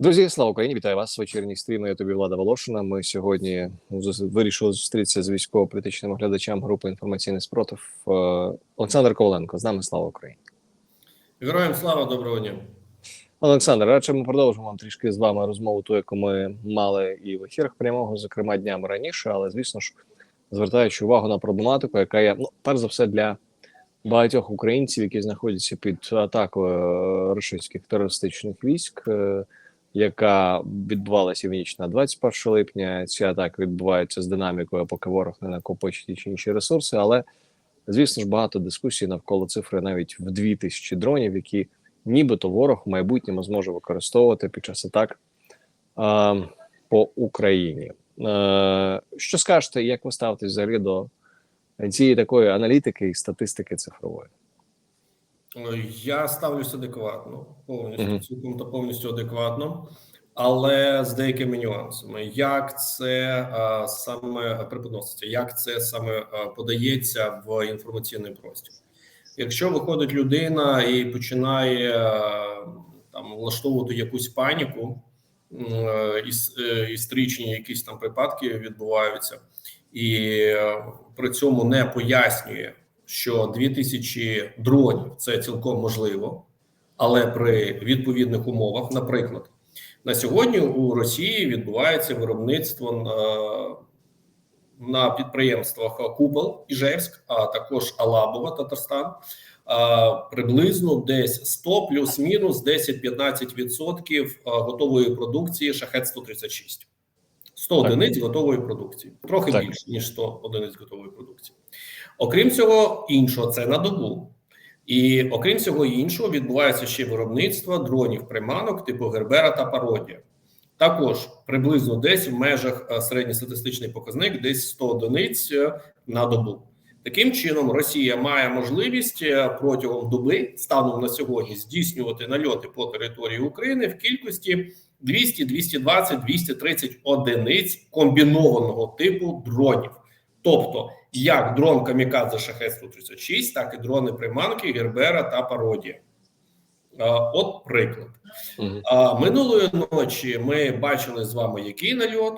Друзі, слава Україні! Вітаю вас. Вечірній стрім на ютубі Влада Волошина. Ми сьогодні вирішили зустрітися з військово-політичним оглядачем групи інформаційний спротив е, Олександр Коваленко. З нами слава Україні. Героям слава доброго дня. Олександр, радше ми продовжимо трішки з вами розмову, ту, яку ми мали і в ефірах прямого, зокрема днями раніше, але звісно ж, звертаючи увагу на проблематику, яка є ну, перш за все для багатьох українців, які знаходяться під атакою е, російських терористичних військ, е, яка відбувалася в ніч на 21 липня. Ці атаки відбуваються з динамікою, поки ворог не накопичить чи інші ресурси. Але звісно ж багато дискусій навколо цифри навіть в 2000 дронів, які нібито ворог в майбутньому зможе використовувати під час атак е, по Україні. Е, що скажете, як ви ставитесь взагалі до цієї такої аналітики і статистики цифрової? Е, Я ставлюся адекватно, повністю Мгм. цілком та повністю адекватно, але з деякими нюансами. Як це а, саме преподноситься, як це саме а, подається в інформаційний простір? Якщо виходить людина і починає а, там влаштовувати якусь паніку, е, іс- е, історичні якісь там припадки відбуваються, і е, при цьому не пояснює, що 2000 дронів це цілком можливо, але при відповідних умовах, наприклад, на сьогодні у Росії відбувається виробництво на, на підприємствах Купол Іжевськ, а також Алабова, Татарстан. Приблизно десь 100 плюс-мінус 10-15% готової продукції Шахет 136 100 Так. одиниць готової продукції, трохи Так. більше ніж 100 одиниць готової продукції. Окрім цього іншого, це на добу. І окрім цього іншого, відбувається ще виробництво дронів приманок типу Гербера та Пародія. Також приблизно десь в межах е, середньостатистичний показник, десь 100 одиниць е, на добу. Таким чином, Росія має можливість е, протягом доби станом на сьогодні здійснювати нальоти по території України в кількості 200, 220, 230 одиниць комбінованого типу дронів. Тобто, як дрон Камікадзе Шахет 136, так і дрони приманки Гербера та Пародія. От приклад. А минулої ночі ми бачили з вами який нальот?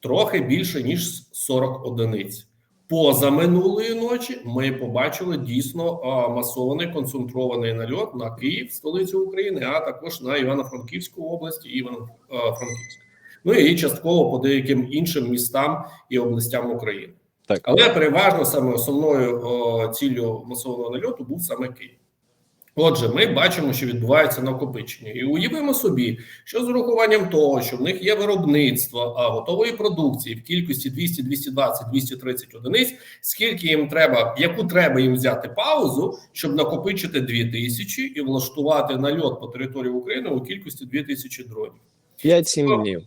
Трохи більше ніж 40 одиниць. Поза минулої ночі ми побачили дійсно масований концентрований нальот на Київ, столицю України, а також на Івано-Франківську область і Івано-Франківськ. Ну і частково по деяким іншим містам і областям України. Так. Але переважно саме основною о, ціллю масового нальоту був саме Київ. Отже, ми бачимо, що відбувається накопичення, і уявимо собі, що з урахуванням того, що в них є виробництво а, готової продукції в кількості 200, 220, 230 одиниць, скільки їм треба, яку треба їм взяти паузу, щоб накопичити 2000 і влаштувати нальот по території України у кількості 2000 дронів. 5-7 днів.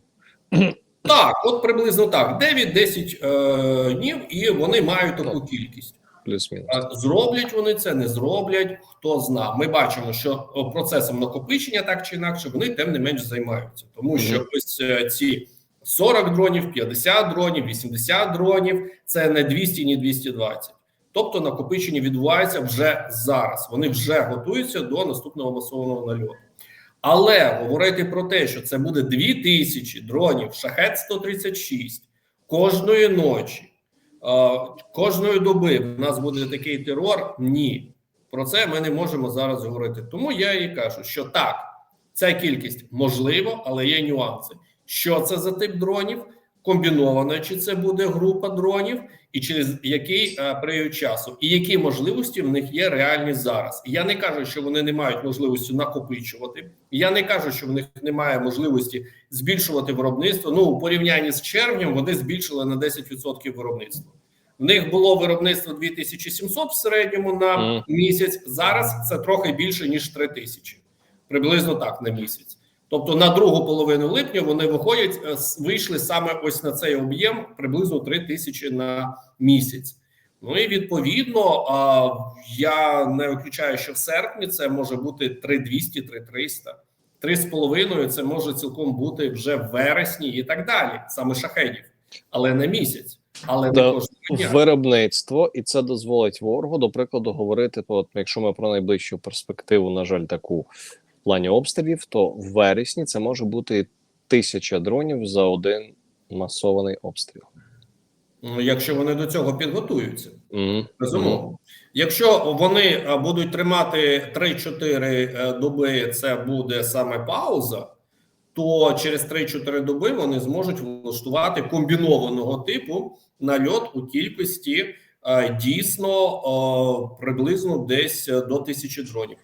Так, от приблизно так: 9-10 е, днів, і вони мають таку кількість. Плюс-мінус. Зроблять вони це, не зроблять, хто зна. Ми бачимо, що процесом накопичення так чи інакше вони тим не менш займаються, тому що ось е, ці 40 дронів, 50 дронів, 80 дронів це не 200, ні 220. Тобто накопичення відбувається вже зараз. Вони вже готуються до наступного масованого нальоту. Але говорити про те, що це буде 2000 дронів шахет 136 кожної ночі. Кожної доби в нас буде такий терор. Ні, про це ми не можемо зараз говорити. Тому я і кажу, що так, ця кількість можливо, але є нюанси. Що це за тип дронів? Комбіновано, чи це буде група дронів, і через який е, період часу, і які можливості в них є реальні зараз. Я не кажу, що вони не мають можливості накопичувати. Я не кажу, що в них немає можливості збільшувати виробництво. Ну у порівнянні з червнем вони збільшили на 10% виробництво. В них було виробництво 2700 в середньому на місяць. Зараз це трохи більше ніж 3000. приблизно так на місяць. Тобто на другу половину липня вони виходять, е, вийшли саме ось на цей об'єм приблизно 3 тисячі на місяць. Ну і відповідно, я не виключаю, що в серпні це може бути 3200, 3300. Три з половиною це може цілком бути вже в вересні і так далі, саме шахедів, але на місяць, але не Да. дня. Виробництво, і це дозволить ворогу, до прикладу, говорити, от, якщо ми про найближчу перспективу, на жаль, таку в плані обстрілів, то в вересні це може бути тисяча дронів за один масований обстріл. Ну, Якщо вони до цього підготуються. Мгм. Безумовно. Якщо вони е, будуть тримати 3-4 е, доби, це буде саме пауза, то через 3-4 доби вони зможуть влаштувати комбінованого типу нальот у кількості е, дійсно приблизно десь до тисячі дронів.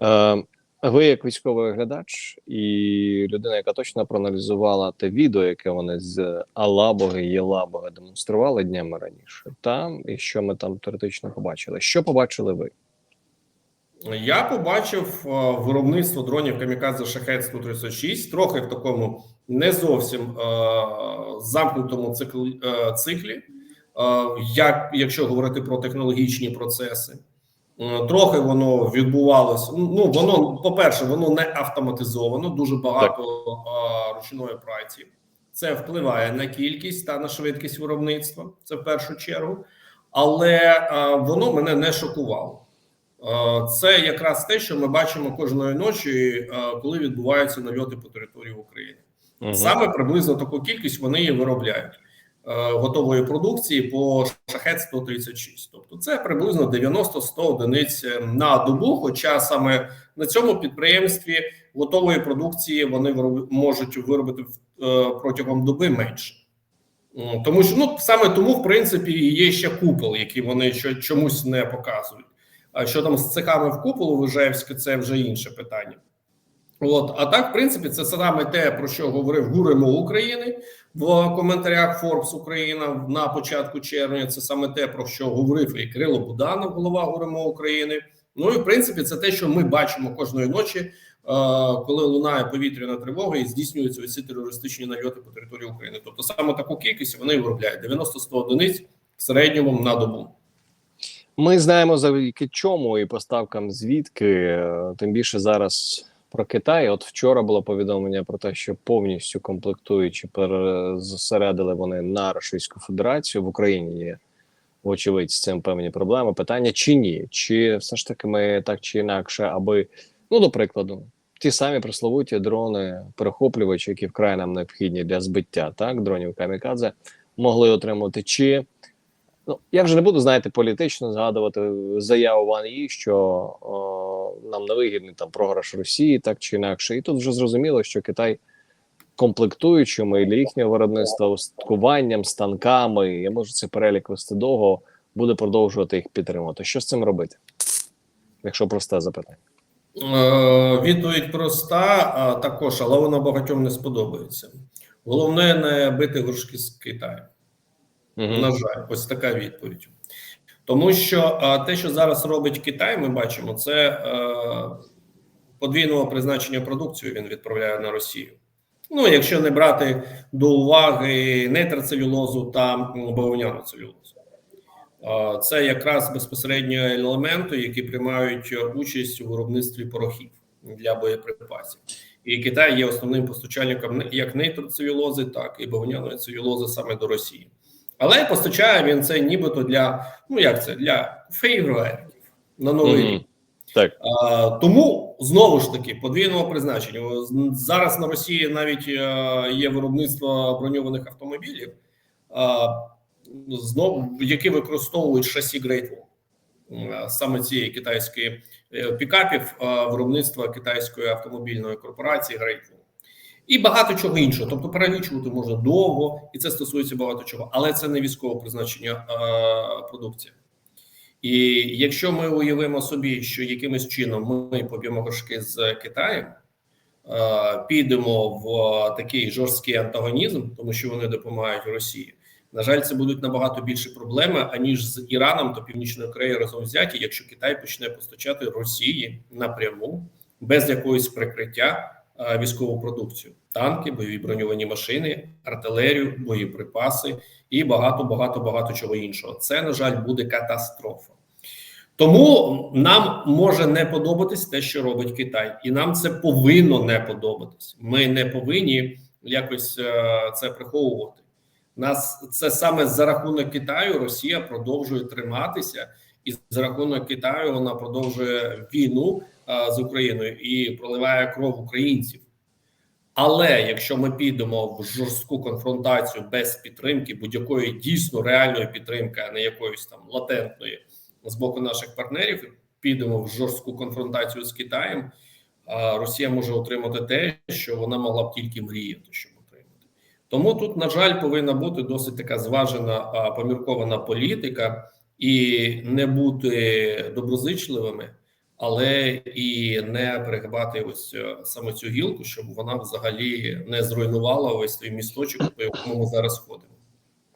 Е, ви, як військовий оглядач і людина, яка точно проаналізувала те відео, яке вони з Алабоги Єлабоги демонстрували днями раніше, там і що ми там теоретично побачили. Що побачили ви? Я побачив е, виробництво дронів Камікадзе Шахет 136 трохи в такому не зовсім е, замкнутому циклі, е, циклі, е, як якщо говорити про технологічні процеси. Е, Трохи воно відбувалося. Ну, воно, по-перше, воно не автоматизовано, дуже багато е, ручної праці. Це впливає на кількість та на швидкість виробництва. Це в першу чергу, але е, воно мене не шокувало. Це якраз те, що ми бачимо кожної ночі, коли відбуваються нальоти по території України. Мгм. Саме приблизно таку кількість вони і виробляють готової продукції по шахет 136. Тобто це приблизно 90-100 одиниць е, на добу. Хоча саме на цьому підприємстві готової продукції вони можуть виробити е, протягом доби менше. Тому що ну саме тому, в принципі, є ще купол, який вони чомусь не показують. А що там з цехами в куполу в Ижевську, це вже інше питання. От, а так, в принципі, це саме те, про що говорив Гуримо України в коментарях Forbes Україна на початку червня. Це саме те, про що говорив і Кирило Буданов, голова Гуримо України. Ну і в принципі, це те, що ми бачимо кожної ночі, е, коли лунає повітряна тривога і здійснюються усі терористичні нальоти по території України. Тобто саме таку кількість вони виробляють 90-100 одиниць в середньому на добу. Ми знаємо завдяки чому і поставкам звідки, е, тим більше зараз про Китай. От вчора було повідомлення про те, що повністю комплектуючи зосередили вони на Російську Федерацію в Україні. Є вочевидь з цим певні проблеми. Питання чи ні? Чи все ж таки ми так чи інакше, аби ну до прикладу, ті самі пресловуті дрони, перехоплювачі, які вкрай нам необхідні для збиття, так дронів камікадзе, могли отримати чи. Ну, я вже не буду, знаєте, політично згадувати заяву Ван Ї, що о, нам не вигідний там програш Росії, так чи інакше. І тут вже зрозуміло, що Китай комплектуючими для їхнього виробництва устаткуванням, станками, я можу цей перелік вести довго, буде продовжувати їх підтримувати. Що з цим робити? Якщо просте запитання. Е, Відповідь проста, а також, але вона багатьом не сподобається. Головне не бити горшки з Китаю. Мгм. На жаль, ось така відповідь. Тому що а, те, що зараз робить Китай, ми бачимо, це е, подвійного призначення продукцію він відправляє на Росію. Ну, якщо не брати до уваги нейтрацелюлозу та бавовняну целюлозу. Е, Це якраз безпосередньо елементи, які приймають участь у виробництві порохів для боєприпасів. І Китай є основним постачальником як нейтрацелюлози, так і бавовняної целюлози саме до Росії. Але постачає він це нібито для ну як це для фейерверків на новий рік. Так. А, тому знову ж таки подвійного призначення зараз на Росії навіть е, є виробництво броньованих автомобілів, а, знову які використовують шасі Great Wall. Саме цієї китайської е, пікапів е, виробництва китайської автомобільної корпорації Great Wall. І багато чого іншого. Тобто перелічувати можна довго, і це стосується багато чого, але це не військове призначення е, продукція. І якщо ми уявимо собі, що якимось чином ми поб'ємо горшки з Китаєм, підемо в такий жорсткий антагонізм, тому що вони допомагають Росії. На жаль, це будуть набагато більші проблеми аніж з Іраном та Північною Кореєю разом взяті, якщо Китай почне постачати Росії напряму без якогось прикриття військову продукцію: танки, бойові броньовані машини, артилерію, боєприпаси і багато, багато, багато чого іншого. Це на жаль буде катастрофа. Тому нам може не подобатись те, що робить Китай, і нам це повинно не подобатись. Ми не повинні якось е, це приховувати. Нас це саме за рахунок Китаю Росія продовжує триматися, і за рахунок Китаю вона продовжує війну е, з Україною і проливає кров українців. Але якщо ми підемо в жорстку конфронтацію без підтримки, будь-якої дійсно реальної підтримки, а не якоїсь там латентної з боку наших партнерів, підемо в жорстку конфронтацію з Китаєм, Росія може отримати те, що вона могла б тільки мріяти, щоб отримати. Тому тут, на жаль, повинна бути досить така зважена поміркована політика і не бути доброзичливими але і не перегибати ось е, саме цю гілку, щоб вона взагалі не зруйнувала ось той місточок, по якому ми зараз ходимо.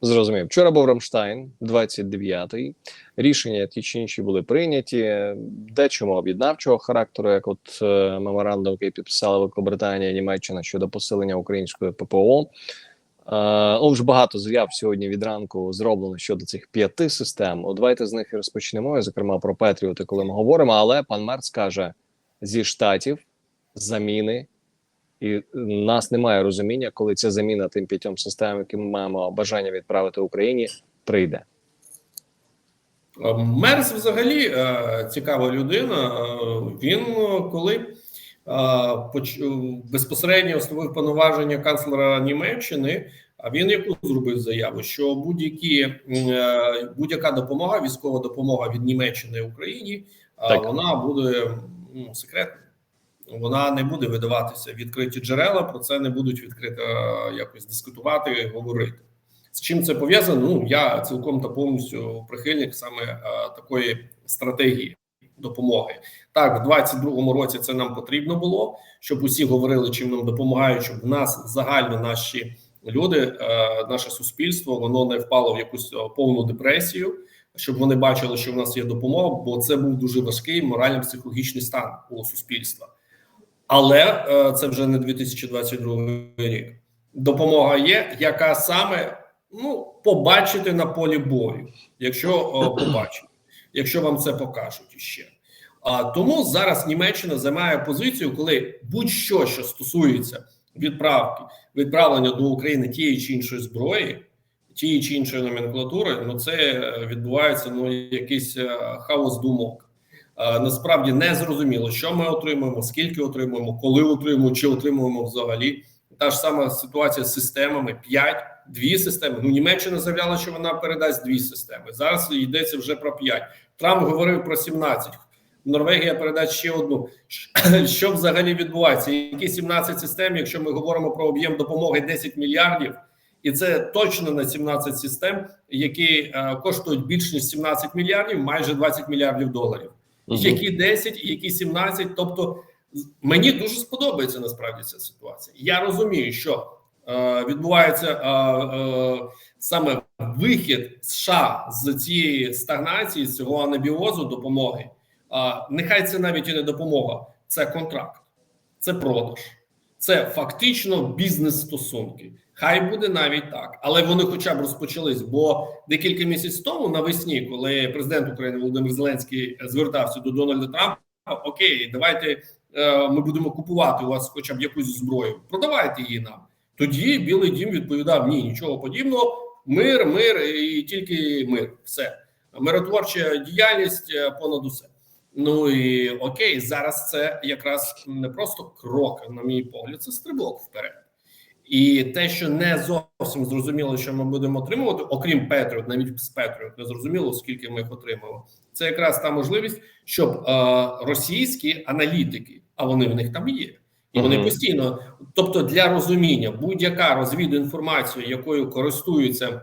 Зрозумів. Вчора був Рамштайн, 29-й. Рішення ті чи інші були прийняті. Дечому об'єднавчого характеру, як от е, меморандум, який підписала Великобританія Німеччина щодо посилення української ППО. Е, ну, вже багато заяв сьогодні від ранку зроблено щодо цих п'яти систем. От давайте з них і розпочнемо. Зокрема, про Петріоти, коли ми говоримо. Але пан Мерц каже: зі штатів заміни, і нас немає розуміння, коли ця заміна тим п'ятьом системам, які ми маємо бажання відправити Україні, прийде. Мерс взагалі е, цікава людина. Е, Він коли безпосередньо встановив повноваження канцлера Німеччини. А він яку зробив заяву, що будь-які е, будь-яка допомога, військова допомога від Німеччини Україні, Так. вона буде ну, секретною. Вона не буде видаватися відкриті джерела. Про це не будуть відкрито е, якось дискутувати, говорити. З чим це пов'язано? Ну я цілком та повністю прихильник саме е, такої стратегії допомоги. Так, в 22-му році це нам потрібно було, щоб усі говорили, чим нам допомагають, щоб в нас загально наші люди, е, наше суспільство, воно не впало в якусь е, повну депресію, щоб вони бачили, що в нас є допомога, бо це був дуже важкий морально-психологічний стан у суспільства. Але е, це вже не 2022 рік. Допомога є, яка саме ну побачити на полі бою, якщо о, побачить, якщо вам це покажуть іще. А тому зараз Німеччина займає позицію, коли будь-що, що стосується відправки, відправлення до України тієї чи іншої зброї, тієї чи іншої номенклатури, ну це е, відбувається ну якийсь е, хаос думок. Е, Насправді не зрозуміло, що ми отримуємо, скільки отримуємо, коли отримуємо, чи отримуємо взагалі. Та ж сама ситуація з системами: 5, дві системи. Ну Німеччина заявляла, що вона передасть дві системи. Зараз йдеться вже про 5. Трамп говорив про 17. Норвегія передасть ще одну. Що взагалі відбувається? Які 17 систем, якщо ми говоримо про об'єм допомоги 10 мільярдів, і це точно на 17 систем, які е, коштують більш ніж 17 мільярдів, майже 20 мільярдів доларів. Мгм. Які 10, які 17. Тобто мені дуже сподобається насправді ця ситуація. Я розумію, що е, відбувається е, е, саме вихід США з цієї стагнації, з цього анабіозу допомоги. Е, нехай це навіть і не допомога, це контракт, це продаж, це фактично бізнес-стосунки. Хай буде навіть так, але вони хоча б розпочались. Бо декілька місяців тому навесні, коли президент України Володимир Зеленський звертався до Дональда Трампа, окей, давайте е, ми будемо купувати у вас, хоча б якусь зброю, продавайте її нам. Тоді Білий Дім відповідав: ні, нічого подібного. Мир, мир і тільки мир. Все миротворча діяльність е, понад усе. Ну і окей, зараз це якраз не просто крок, на мій погляд, це стрибок вперед. І те, що не зовсім зрозуміло, що ми будемо отримувати, окрім Петріот, навіть з Петріот не зрозуміло, скільки ми їх отримали. Це якраз та можливість, щоб е, російські аналітики, а вони в них там є, і вони Мгм. постійно, тобто для розуміння, будь-яка розвідінформація, якою користуються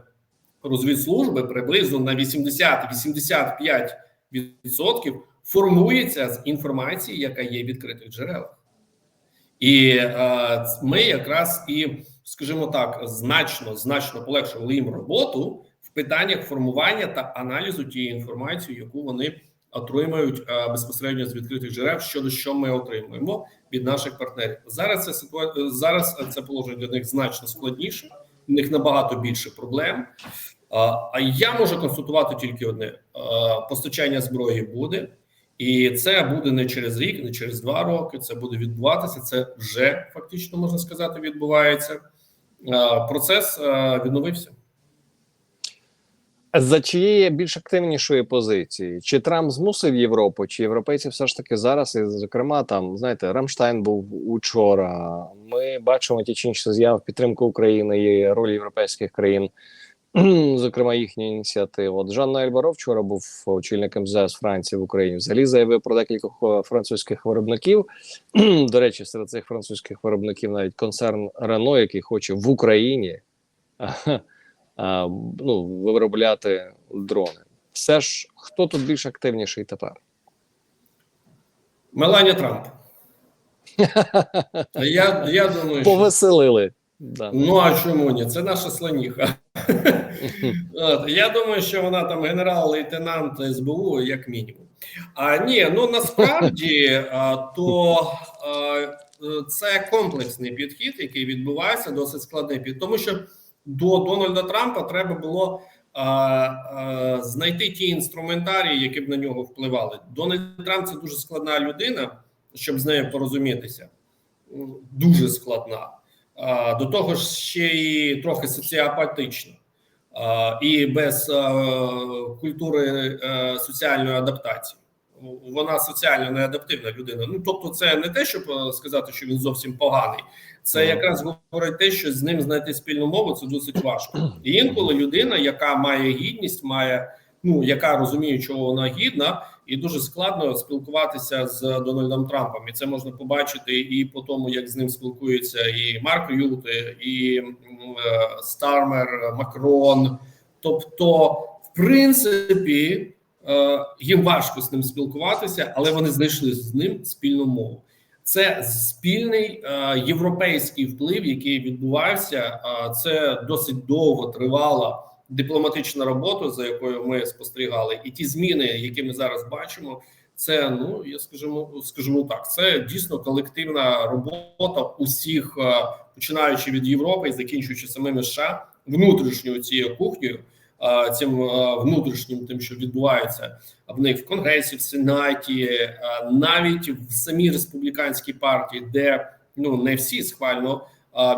розвідслужби, приблизно на 80-85% формується з інформації, яка є в відкритих джерелах. І е, ми якраз і, скажімо так, значно значно полегшили їм роботу в питаннях формування та аналізу тієї інформації, яку вони отримують е, безпосередньо з відкритих джерел, щодо що ми отримуємо від наших партнерів. Зараз це ситуа- зараз це положення для них значно складніше, в них набагато більше проблем. А, я можу констатувати тільки одне: Е, постачання зброї буде. І це буде не через рік, не через два роки. Це буде відбуватися. Це вже фактично можна сказати, відбувається. Е, Процес е, відновився. За чиєї більш активнішої позиції? Чи Трамп змусив Європу, чи європейці все ж таки зараз, і, зокрема, там знаєте, Рамштайн був учора. Ми бачимо ті чи інші заяви підтримку України і роль європейських країн, зокрема їхня ініціатива. От Жан Ноель Баро вчора був очільником МЗС Франції в Україні. Взагалі заявив про декількох е, французьких виробників. До речі, серед цих французьких виробників навіть концерн Рено, який хоче в Україні а, ну, виробляти дрони. Все ж хто тут більш активніший тепер? Меланія Трамп. Я, я думаю, що Повеселили. Да. ну а чому ні? Це наша слоніха. От, я думаю, що вона там генерал-лейтенант СБУ, як мінімум. А ні, ну насправді а, то а, це комплексний підхід, який відбувається, досить складний підхід, тому що до Дональда Трампа треба було а, а, знайти ті інструментарії, які б на нього впливали. Дональд Трамп це дуже складна людина, щоб з нею порозумітися. Дуже складна. До того ж, ще й трохи соціопатична. А, і без культури е, соціальної адаптації. Вона соціально неадаптивна людина. Ну тобто, це не те, щоб е, сказати, що він зовсім поганий. Це якраз говорить те, що з ним знайти спільну мову це досить важко. І інколи людина, яка має гідність, має ну яка розуміє, чого вона гідна, і дуже складно спілкуватися з Дональдом Трампом. І це можна побачити і по тому, як з ним спілкуються і Марк Юти, і е, Стармер, Макрон. Тобто, в принципі, е, їм важко з ним спілкуватися, але вони знайшли з ним спільну мову. Це спільний е, європейський вплив, який відбувався. Це досить довго тривала дипломатична робота, за якою ми спостерігали, і ті зміни, які ми зараз бачимо, це ну я скажімо, скажімо так, це дійсно колективна робота усіх, е, починаючи від Європи і закінчуючи самими США, внутрішньою цією кухнею, е, цим е, внутрішнім, тим, що відбувається в них в конгресі, в сенаті, навіть в самій республіканській партії, де ну не всі схвально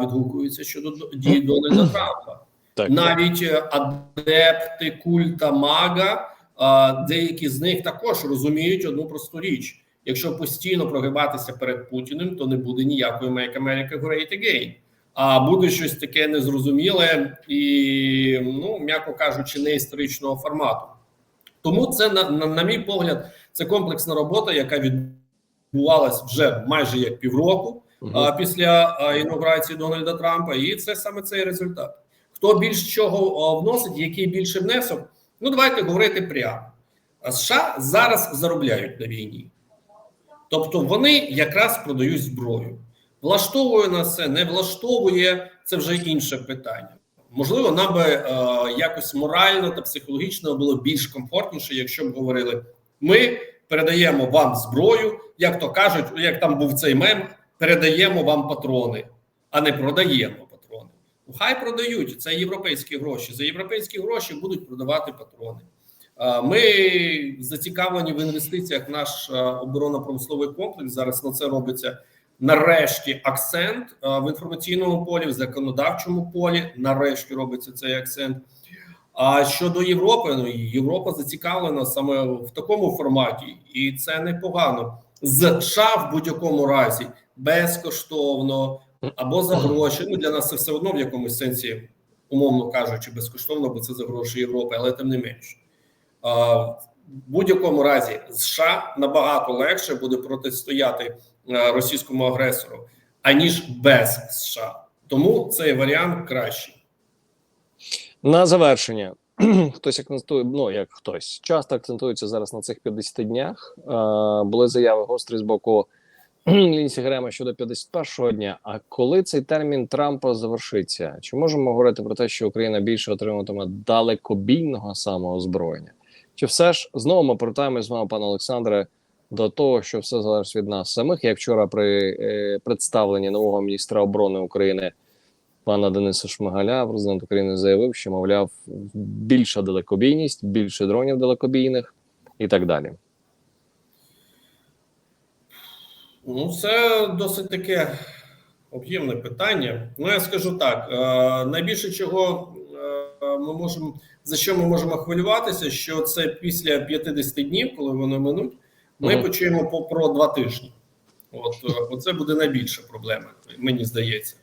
відгукуються щодо до- дій Дональда Трампа Так. навіть е, адепти культа мага, деякі з них також розуміють одну просту річ: якщо постійно прогибатися перед Путіним, то не буде ніякої Make America Great Again. А буде щось таке незрозуміле і, ну м'яко кажучи, не історичного формату. Тому це на, на, на мій погляд, це комплексна робота, яка відбувалась вже майже як півроку Мгм. а, після а, інаугурації Дональда Трампа, і це саме цей результат. Хто більш чого вносить, який більше внесок? Ну давайте говорити прямо. США зараз заробляють на війні, тобто вони якраз продають зброю. Влаштовує нас це, не влаштовує це вже інше питання. Можливо, нам би е, якось морально та психологічно було більш комфортніше, якщо б говорили: ми передаємо вам зброю, як то кажуть, як там був цей мем, передаємо вам патрони, а не продаємо хай продають це європейські гроші. За європейські гроші будуть продавати патрони. Ми зацікавлені в інвестиціях в наш оборонно-промисловий комплекс. Зараз на це робиться нарешті акцент в інформаційному полі, в законодавчому полі. Нарешті робиться цей акцент. А щодо Європи, ну Європа зацікавлена саме в такому форматі, і це непогано. З США в будь-якому разі безкоштовно або за гроші. Ну для нас це все одно в якомусь сенсі, умовно кажучи, безкоштовно, бо це за гроші Європи, але тим не менше. А, в будь-якому разі США набагато легше буде протистояти е, російському агресору, аніж без США. Тому цей варіант кращий. На завершення. Хтось акцентує, ну як хтось часто акцентується зараз на цих 50 днях. Е, були заяви гострі з боку Лінсі Грема щодо 51-го дня. А коли цей термін Трампа завершиться? Чи можемо говорити про те, що Україна більше отримуватиме далекобійного самоозброєння? Чи все ж знову ми повертаємось з вами, пане Олександре, до того, що все залежить від нас самих? Я вчора при е, представленні нового міністра оборони України пана Дениса Шмигаля, президент України заявив, що мовляв більша далекобійність, більше дронів далекобійних і так далі. Ну, це досить таке об'ємне питання. Ну, я скажу так: е, найбільше чого е, ми можемо за що ми можемо хвилюватися? Що це після 50 днів, коли вони минуть, ми Мгм. почуємо по про два тижні. От е, оце буде найбільша проблема, мені здається.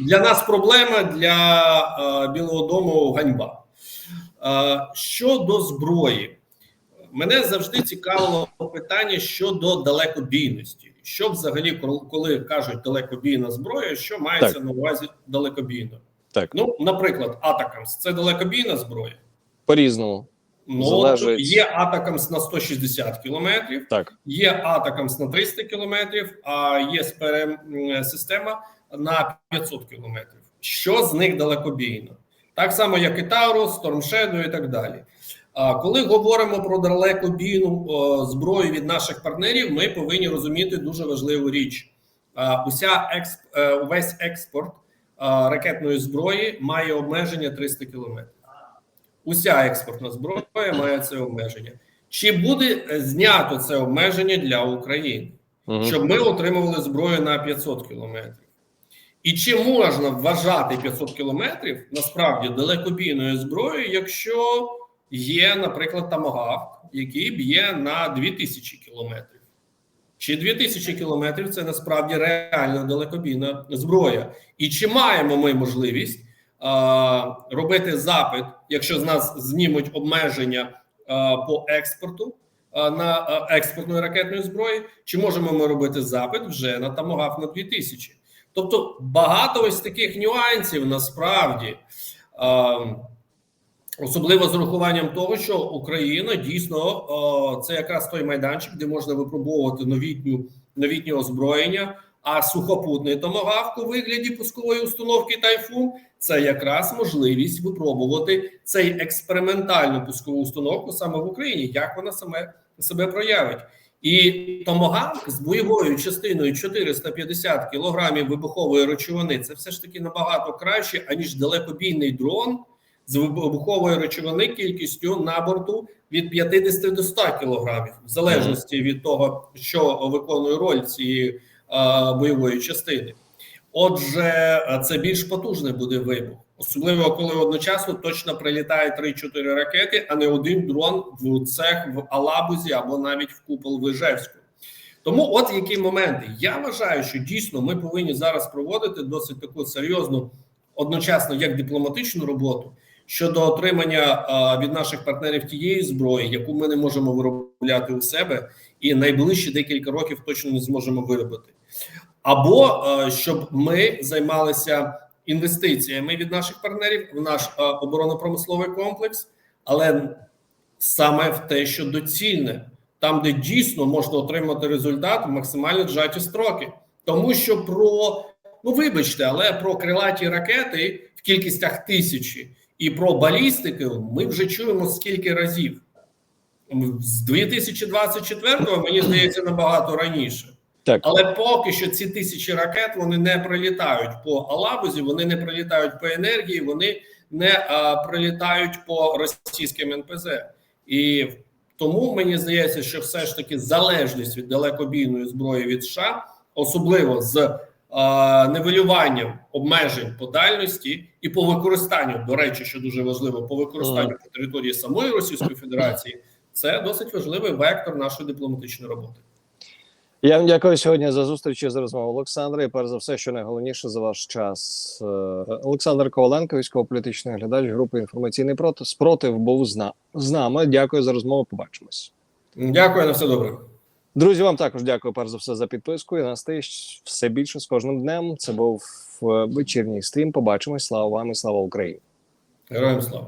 Для нас проблема для Білого Дому ганьба. Щодо зброї, мене завжди цікавило питання щодо далекобійності. Що взагалі, коли- кажуть далекобійна зброя, що мається на увазі далекобійно? Так. Ну, наприклад, Атакамс це далекобійна зброя. По-різному. Ну, Залежить. є Атакамс на 160 кілометрів, Так. Є Атакамс на 300 кілометрів, а є СПРМ система на 500 кілометрів. Що з них далекобійно? Так само, як і Таурус, Shadow і так далі. Коли говоримо про далекобійну зброю від наших партнерів, ми повинні розуміти дуже важливу річ. Уся експ, е, увесь експорт ракетної зброї має обмеження 300 кілометрів. Уся експортна зброя має це обмеження. Чи буде е, знято це обмеження для України, щоб ми отримували зброю на 500 кілометрів? І чи можна вважати 500 кілометрів насправді далекобійною зброєю, якщо є, наприклад, тамагавк, який б'є на 2000 кілометрів? Чи 2000 кілометрів це насправді реально далекобійна зброя? І чи маємо ми можливість а, робити запит, якщо з нас знімуть обмеження а, по експорту на експортної ракетної зброї, чи можемо ми робити запит вже на тамагав на 2000? Тобто багато ось таких нюансів насправді. Особливо з урахуванням того, що Україна дійсно о, це якраз той майданчик, де можна випробовувати новітню новітнє озброєння. А сухопутний томагавк у вигляді пускової установки Тайфун це якраз можливість випробувати цей експериментальну пускову установку саме в Україні, як вона саме себе проявить. І томагавк з бойовою частиною 450 кілограмів вибухової речовини це все ж таки набагато краще, аніж далекобійний дрон з вибухової речовини кількістю на борту від 50 до 100 кілограмів, в залежності від того, що виконує роль цієї а, бойової частини. Отже, це більш потужний буде вибух, особливо коли одночасно точно прилітає 3-4 ракети, а не один дрон в цех в Алабузі або навіть в купол в Ижевську. Тому, от які моменти. Я вважаю, що дійсно ми повинні зараз проводити досить таку серйозну, одночасно як дипломатичну роботу щодо отримання від наших партнерів тієї зброї, яку ми не можемо виробляти у себе, і найближчі декілька років точно не зможемо виробити, або щоб ми займалися інвестиціями від наших партнерів в наш а, оборонно-промисловий комплекс, але саме в те, що доцільне, там, де дійсно можна отримати результат в максимально зжаті строки, тому що про ну вибачте, але про крилаті ракети в кількістях тисячі і про балістику ми вже чуємо скільки разів з 2024-го, мені здається, набагато раніше. Так. Але поки що ці тисячі ракет вони не прилітають по Алабузі, вони не прилітають по енергії, вони не а, прилітають по російським НПЗ. І тому мені здається, що все ж таки залежність від далекобійної зброї від США, особливо з а, нивелюванням обмежень по дальності і по використанню, до речі, що дуже важливо, по використанню по території самої Російської Федерації, це досить важливий вектор нашої дипломатичної роботи. Я вам дякую сьогодні за зустріч і за розмову, Олександре. І перш за все, що найголовніше за ваш час. Е, Олександр Коваленко, військово-політичний глядач групи інформаційний проти спротив, був з нами. Дякую за розмову. Побачимось. Дякую на все добре. Друзі, вам також дякую перш за все за підписку. І нас все більше з кожним днем. Це був е, вечірній стрім. Побачимось. Слава вам і слава Україні. Героям слава.